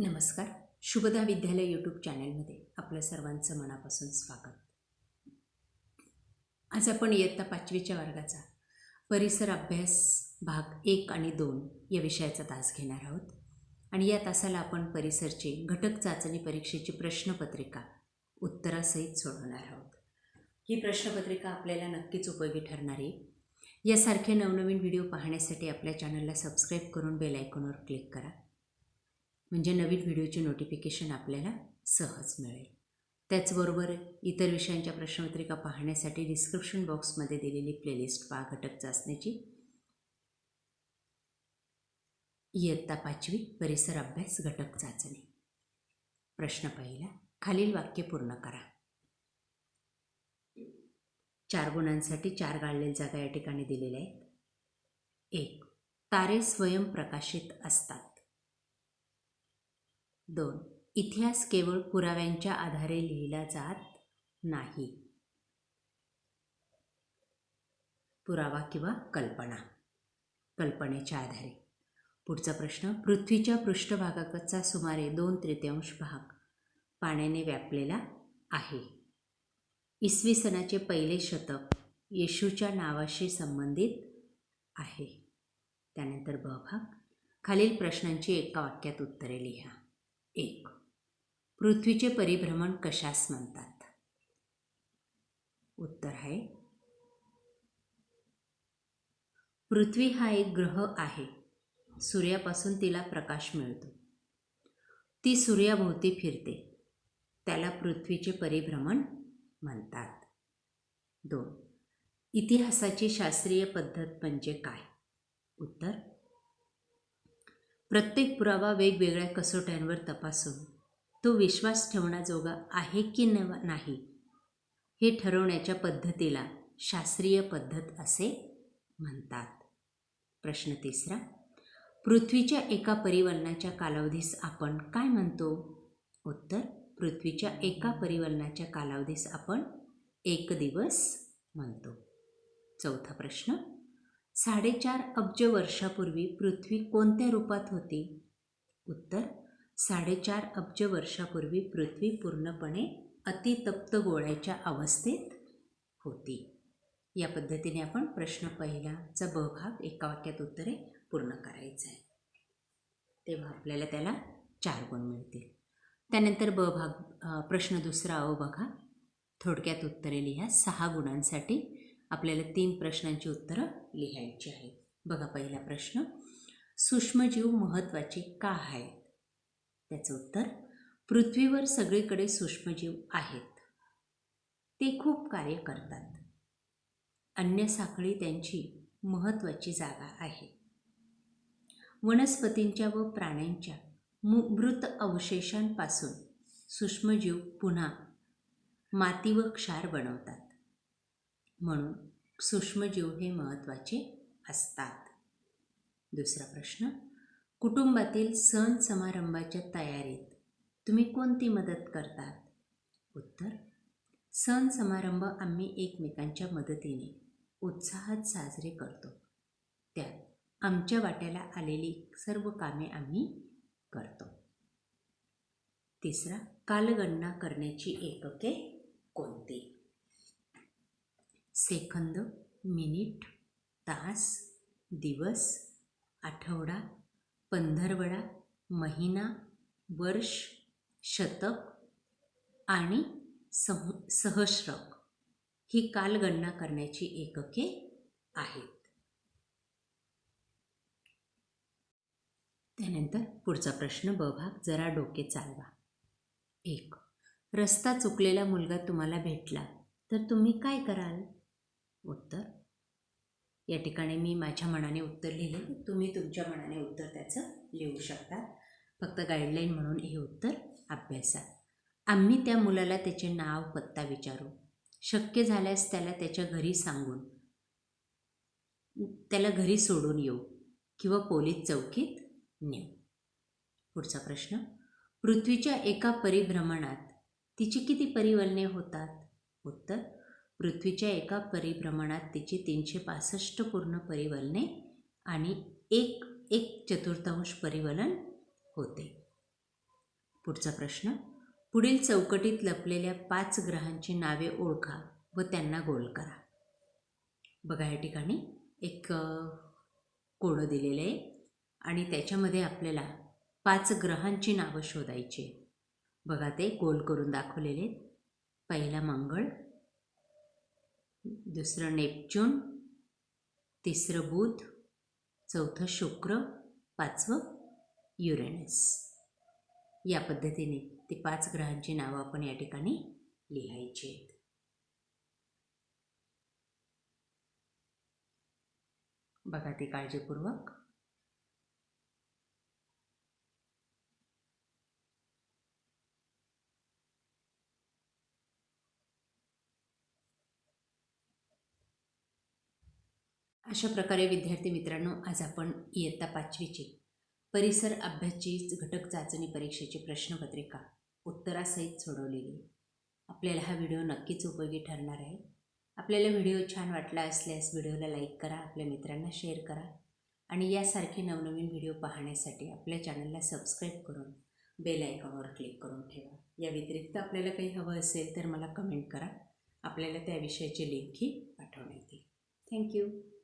नमस्कार. शुभदा विद्यालय यूट्यूब चॅनलमध्ये आपलं सर्वांचं मनापासून स्वागत. आज आपण इयत्ता पाचवीच्या वर्गाचा परिसर अभ्यास भाग एक आणि दोन या विषयाचा तास घेणार आहोत. आणि या तासाला आपण परिसरची घटक चाचणी परीक्षेची प्रश्नपत्रिका उत्तरासहित सोडवणार आहोत. ही प्रश्नपत्रिका आपल्याला नक्कीच उपयोगी ठरणार आहे. यासारखे नवनवीन व्हिडिओ पाहण्यासाठी आपल्या चॅनलला सबस्क्राईब करून बेल आयकॉनवर क्लिक करा. म्हणजे नवीन व्हिडिओची नोटिफिकेशन आपल्याला सहज मिळेल. त्याचबरोबर इतर विषयांच्या प्रश्नपत्रिका पाहण्यासाठी डिस्क्रिप्शन बॉक्समध्ये दिलेली प्लेलिस्ट पहा घटक चाचण्याची इयत्ता पाचवी परिसर अभ्यास घटक चाचणी. प्रश्न पहिला खालील वाक्य पूर्ण करा. चार गुणांसाठी चार गाळलेल्या जागा या ठिकाणी दिलेल्या आहेत. एक तारे स्वयंप्रकाशित असतात. दोन. इतिहास केवळ पुराव्यांच्या आधारे लिहिला जात नाही. पुरावा किंवा कल्पना. कल्पनेच्या आधारे. पुढचा प्रश्न पृथ्वीच्या पृष्ठभागाचा सुमारे दोन तृतीयांश भाग पाण्याने व्यापलेला आहे. इसवी सनाचे पहिले शतक येशूच्या नावाशी संबंधित आहे. त्यानंतर ब भाग. खालील प्रश्नांची एका वाक्यात उत्तरे लिहा. एक. पृथ्वीचे परिभ्रमण कशास म्हणतात? उत्तर आहे पृथ्वी हा एक ग्रह आहे. सूर्यापासून तिला प्रकाश मिळतो. ती सूर्याभोवती फिरते. त्याला पृथ्वीचे परिभ्रमण म्हणतात. दोन. इतिहासाची शास्त्रीय पद्धत म्हणजे काय? उत्तर प्रत्येक पुरावा वेगवेगळ्या कसोट्यांवर तपासून. तो विश्वास ठेवण्याजोगा आहे की न नाही? हे ठरवण्याच्या पद्धतीला शास्त्रीय पद्धत असे म्हणतात. प्रश्न तिसरा. पृथ्वीच्या एका परिवलनाच्या कालावधीस आपण काय म्हणतो? उत्तर पृथ्वीच्या एका परिवलनाच्या कालावधीस आपण एक दिवस म्हणतो. चौथा प्रश्न. साडेचार अब्ज वर्षापूर्वी पृथ्वी कोणत्या रूपात होती? उत्तर साडेचार अब्ज वर्षापूर्वी पृथ्वी पूर्णपणे अतितप्त गोळ्याच्या अवस्थेत होती. या पद्धतीने आपण प्रश्न पहिलाचा ब भाग एका वाक्यात उत्तरे पूर्ण करायचं आहे. तेव्हा आपल्याला त्याला चार गुण मिळतील. त्यानंतर ब भाग प्रश्न दुसरा अ बघा. थोडक्यात उत्तरे लिहा. सहा गुणांसाठी आपल्याला तीन प्रश्नांची उत्तरं लिहायची आहेत. बघा पहिला प्रश्न सूक्ष्मजीव महत्त्वाचे का आहेत? त्याचं उत्तर पृथ्वीवर सगळीकडे सूक्ष्मजीव आहेत. ते खूप कार्य करतात. अन्य साखळी त्यांची महत्त्वाची जागा आहे. वनस्पतींच्या व प्राण्यांच्या मृत अवशेषांपासून सूक्ष्मजीव पुन्हा माती व क्षार बनवतात. म्हणून सूक्ष्मजीव हे महत्त्वाचे असतात. दुसरा प्रश्न कुटुंबातील सण समारंभाच्या तयारीत तुम्ही कोणती मदत करतात? उत्तर सण समारंभ आम्ही एकमेकांच्या मदतीने उत्साहात साजरे करतो. त्यात आमच्या वाट्याला आलेली सर्व कामे आम्ही करतो. तिसरा कालगणना करण्याची एकके कोणती सेकंद मिनिट तास दिवस आठवडा पंधरवडा महिना वर्ष शतक आणि सह सहस्रक ही कालगणना करण्याची एकके आहेत. त्यानंतर पुढचा प्रश्न ब भाग जरा डोके चालवा. एक रस्ता चुकलेला मुलगा तुम्हाला भेटला तर तुम्ही काय कराल? उत्तर. या ठिकाणी मी माझ्या मनाने उत्तर लिहिले. तुम्ही तुमच्या मनाने उत्तर त्याचं लिहू शकता. फक्त गाईडलाईन म्हणून हे उत्तर अभ्यासा. आम्ही त्या मुलाला त्याचे नाव पत्ता विचारू. शक्य झाल्यास त्याला त्याच्या घरी सांगून त्याला घरी सोडून येऊ किंवा पोलीस चौकीत नेऊ. पुढचा प्रश्न. पृथ्वीच्या एका परिभ्रमणात तिची किती परिवलने होतात? उत्तर पृथ्वीच्या एका परिभ्रमणात तिची तीनशे पासष्ट पूर्ण परिवलने आणि एक एक चतुर्थांश परिवलन होते. पुढचा प्रश्न. पुढील चौकटीत लपलेल्या पाच ग्रहांची नावे ओळखा व त्यांना गोल करा. बघा या ठिकाणी एक कोडं दिलेलं आहे आणि त्याच्यामध्ये आपल्याला पाच ग्रहांची नावं शोधायची बघा ते गोल करून दाखवलेले आहेत. पहिला मंगळ दुसरं नेपच्यून तिसरं बुध चौथं शुक्र पाचवं युरेनस. या पद्धतीने ते पाच ग्रहांची नावं आपण या ठिकाणी लिहायची आहेत. बघा ते काळजीपूर्वक. अशा प्रकारे विद्यार्थी मित्रांनो आज आपण इयत्ता पाचवीची परिसर अभ्यासची घटक चाचणी परीक्षेची प्रश्नपत्रिका उत्तरासहित सोडवलेली. आपल्याला हा व्हिडिओ नक्कीच उपयोगी ठरणार आहे. आपल्याला व्हिडिओ छान वाटला असल्यास व्हिडिओला लाईक करा आपल्या मित्रांना शेअर करा आणि यासारखे नवनवीन व्हिडिओ पाहण्यासाठी आपल्या चॅनलला सबस्क्राईब करून बेल आयकॉनवर क्लिक करून ठेवा. या व्यतिरिक्त आपल्याला काही हवं असेल तर मला कमेंट करा. आपल्याला त्या विषयाची लिंकही पाठवण्यात येईल. थँक्यू.